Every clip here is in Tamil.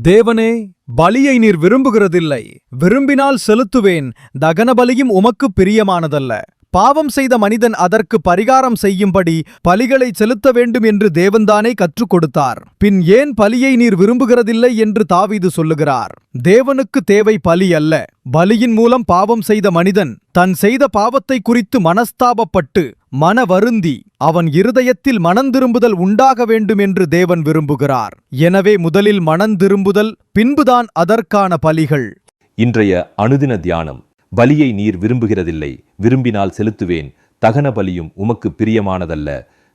தேவனே பலியை நீர் விரும்புகிறதில்லை. விரும்பினால் செலுத்துவேன். தகன பலியும் உமக்கு பிரியமானதல்ல. பாவம் செய்த மனிதன் அதற்கு பரிகாரம் செய்யும்படி பலிகளை செலுத்த வேண்டும் என்று தேவன்தானே கற்றுக் கொடுத்தார். பின் ஏன் பலியை நீர் விரும்புகிறதில்லை என்று தாவீது சொல்லுகிறார். தேவனுக்கு தேவை பலி அல்ல. பலியின் மூலம் பாவம் செய்த மனிதன் தன் செய்த பாவத்தை குறித்து மனஸ்தாபப்பட்டு மன வருந்தி அவன் இருதயத்தில் மனந்திரும்புதல் உண்டாக வேண்டும் என்று தேவன் விரும்புகிறார். எனவே முதலில் மனந்திரும்புதல் பின்புதான் அதற்கான பலிகள். இன்றைய அனுதின தியானம் பலியை நீர் விரும்புகிறதில்லை விரும்பினால் செலுத்துவேன் தகன பலியும் உமக்கு பிரியமானதல்ல.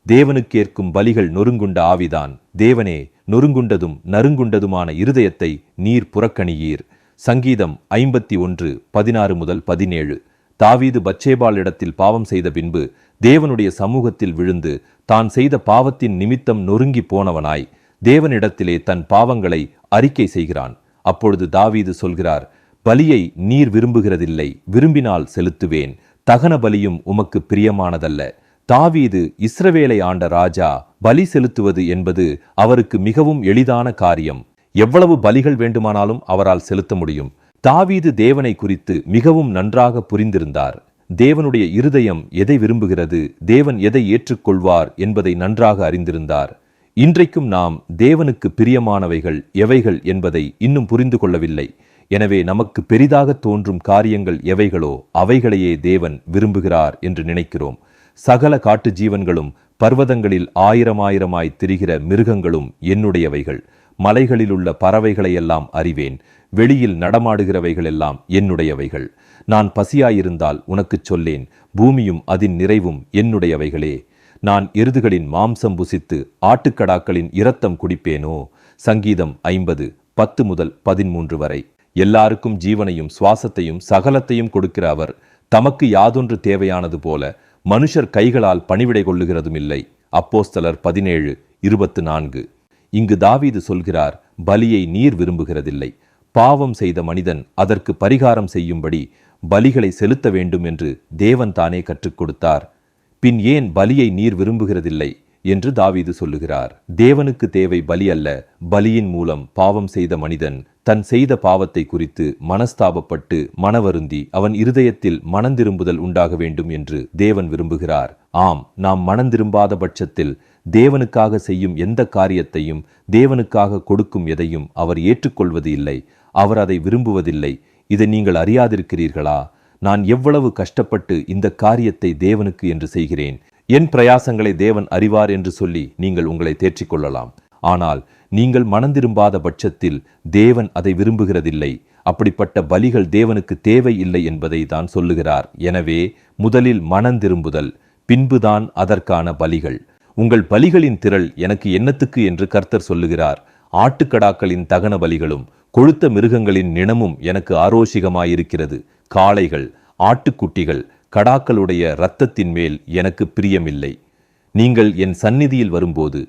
தேவனுக்கேற்கும் பலிகள் நொறுங்குண்ட ஆவிதான். தேவனே நொறுங்குண்டதும் நறுங்குண்டதுமான இருதயத்தை நீர் புறக்கணியீர். சங்கீதம் ஐம்பத்தி ஒன்று பதினாறு முதல் பதினேழு. தாவீது பச்சேபால் இடத்தில் பாவம் செய்த பின்பு தேவனுடைய சமூகத்தில் விழுந்து தான் செய்த பாவத்தின் நிமித்தம் நொறுங்கி போனவனாய் தேவனிடத்திலே தன் பாவங்களை அறிக்கை செய்கிறான். அப்பொழுது தாவீது சொல்கிறார் பலியை நீர் விரும்புகிறதில்லை விரும்பினால் செலுத்துவேன். தகன பலியும் உமக்கு பிரியமானதல்ல. தாவீது இஸ்ரவேலை ஆண்ட ராஜா பலி செலுத்துவது என்பது அவருக்கு மிகவும் எளிதான காரியம். எவ்வளவு பலிகள் வேண்டுமானாலும் அவரால் செலுத்த முடியும். தாவீது தேவனை குறித்து மிகவும் நன்றாக புரிந்திருந்தார். தேவனுடைய இருதயம் எதை விரும்புகிறது தேவன் எதை ஏற்றுக்கொள்வார் என்பதை நன்றாக அறிந்திருந்தார். இன்றைக்கும் நாம் தேவனுக்கு பிரியமானவைகள் எவைகள் என்பதை இன்னும் புரிந்து கொள்ளவில்லை. எனவே நமக்கு பெரிதாக தோன்றும் காரியங்கள் எவைகளோ அவைகளையே தேவன் விரும்புகிறார் என்று நினைக்கிறோம். சகல காட்டு ஜீவன்களும் பர்வதங்களில் ஆயிரம் ஆயிரமாய் திரிகிற மிருகங்களும் என்னுடையவைகள். மலைகளில் உள்ள பறவைகளையெல்லாம் அறிவேன். வெளியில் நடமாடுகிறவைகள் எல்லாம் என்னுடையவைகள். நான் பசியாயிருந்தால் உனக்குச் சொல்லேன் பூமியும் அதன் நிறைவும் என்னுடையவைகளே. நான் எருதுகளின் மாம்சம் புசித்து ஆட்டுக்கடாக்களின் இரத்தம் குடிப்பேனோ? சங்கீதம் ஐம்பது பத்து முதல் பதிமூன்று வரை. எல்லாருக்கும் ஜீவனையும் சுவாசத்தையும் சகலத்தையும் கொடுக்கிற அவர் தமக்கு யாதொன்று தேவையானது போல மனுஷர் கைகளால் பணிவிடை கொள்ளுகிறதும் இல்லை அப்போஸ்தலர் பதினேழு இருபத்து நான்கு. இங்கு தாவீது சொல்கிறார் பலியை நீர் விரும்புகிறதில்லை. பாவம் செய்த மனிதன் அதற்கு பரிகாரம் செய்யும்படி பலிகளை செலுத்த வேண்டும் என்று தேவன் தானே கற்றுக் கொடுத்தார். பின் ஏன் பலியை நீர் விரும்புகிறதில்லை என்று தாவீது சொல்லுகிறார். தேவனுக்கு தேவை பலி அல்ல பலியின் மூலம் பாவம் செய்த மனிதன் தன் செய்த பாவத்தை குறித்து மனஸ்தாபப்பட்டு மனவருந்தி அவன் இருதயத்தில் மனந்திரும்புதல் உண்டாக வேண்டும் என்று தேவன் விரும்புகிறார். ஆம் நாம் மனந்திரும்பாத பட்சத்தில் தேவனுக்காக செய்யும் எந்த காரியத்தையும் தேவனுக்காக கொடுக்கும் எதையும் அவர் ஏற்றுக்கொள்வது இல்லை. அவர் அதை விரும்புவதில்லை. இதை நீங்கள் அறியாதிருக்கிறீர்களா? நான் எவ்வளவு கஷ்டப்பட்டு இந்த காரியத்தை தேவனுக்கு என்று செய்கிறேன். என் பிரயாசங்களை தேவன் அறிவார் என்று சொல்லி நீங்கள் உங்களை தேற்றிக் கொள்ளலாம். ஆனால் நீங்கள் மனந்திரும்பாத பட்சத்தில் தேவன் அதை விரும்புகிறதில்லை. அப்படிப்பட்ட பலிகள் தேவனுக்கு தேவை இல்லை என்பதை தான் சொல்லுகிறார். எனவே முதலில் மனந்திரும்புதல் பின்புதான் அதற்கான பலிகள். உங்கள் பலிகளின் திரள் எனக்கு என்னத்துக்கு என்று கர்த்தர் சொல்லுகிறார். ஆட்டுக்கடாக்களின் தகன பலிகளும் கொழுத்த மிருகங்களின் நினமும் எனக்கு ஆரோசிகமாயிருக்கிறது. காளைகள் ஆட்டுக்குட்டிகள் கடாக்களுடைய இரத்தத்தின் மேல் எனக்கு பிரியமில்லை. நீங்கள் என் சந்நிதியில் வரும்போது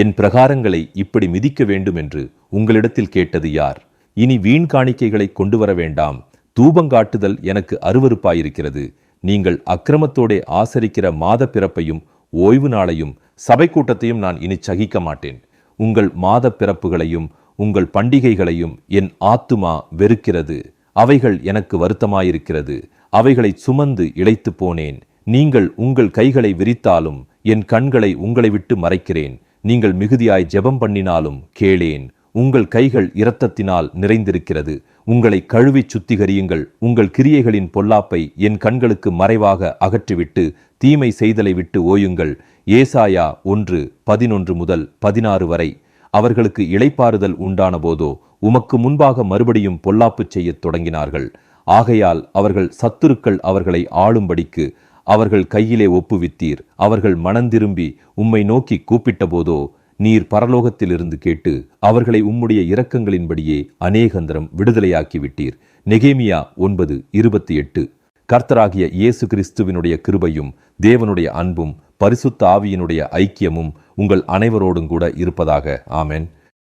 என் பிரகாரங்களை இப்படி மிதிக்க வேண்டும் என்று உங்களிடத்தில் கேட்டது யார்? இனி வீண் காணிக்கைகளை கொண்டு வர வேண்டாம். தூபங்காட்டுதல் எனக்கு அருவருப்பாயிருக்கிறது. நீங்கள் அக்கிரமத்தோடே ஆசரிக்கிற மாத பிறப்பையும் ஓய்வு நாளையும் சபை கூட்டத்தையும் நான் இனி சகிக்க மாட்டேன். உங்கள் மாத பிறப்புகளையும் உங்கள் பண்டிகைகளையும் என் ஆத்துமா வெறுக்கிறது. அவைகள் எனக்கு வருத்தமாயிருக்கிறது. அவைகளை சுமந்து இழைத்து போனேன். நீங்கள் உங்கள் கைகளை விரித்தாலும் என் கண்களை உங்களை விட்டு மறைக்கிறேன். நீங்கள் மிகுதியாய் ஜெபம் பண்ணினாலும் கேளேன் உங்கள் கைகள் இரத்தத்தினால் நிறைந்திருக்கிறது. உங்களை கழுவி சுத்திகரியுங்கள். உங்கள் கிரியைகளின் பொல்லாப்பை என் கண்களுக்கு மறைவாக அகற்றிவிட்டு தீமை செய்தலை விட்டு ஓயுங்கள். ஏசாயா ஒன்று பதினொன்று முதல் பதினாறு வரை. அவர்களுக்கு இளைப்பாறுதல் உண்டான போதோ உமக்கு முன்பாக மறுபடியும் பொல்லாப்பு செய்யத் தொடங்கினார்கள். ஆகையால் அவர்கள் சத்துருக்கள் அவர்களை ஆளும்படிக்கு அவர்கள் கையிலே ஒப்புவித்தீர். அவர்கள் மனந்திரும்பி உம்மை நோக்கி கூப்பிட்ட போதோ நீர் பரலோகத்திலிருந்து கேட்டு அவர்களை உம்முடைய இரக்கங்களின்படியே அநேகந்தரம் விடுதலையாக்கி விட்டீர் நெகேமியா ஒன்பது இருபத்தி எட்டு. கர்த்தராகிய இயேசு கிறிஸ்துவினுடைய கிருபையும் தேவனுடைய அன்பும் பரிசுத்த ஆவியினுடைய ஐக்கியமும் உங்கள் அனைவரோடும் கூட இருப்பதாக. ஆமென்.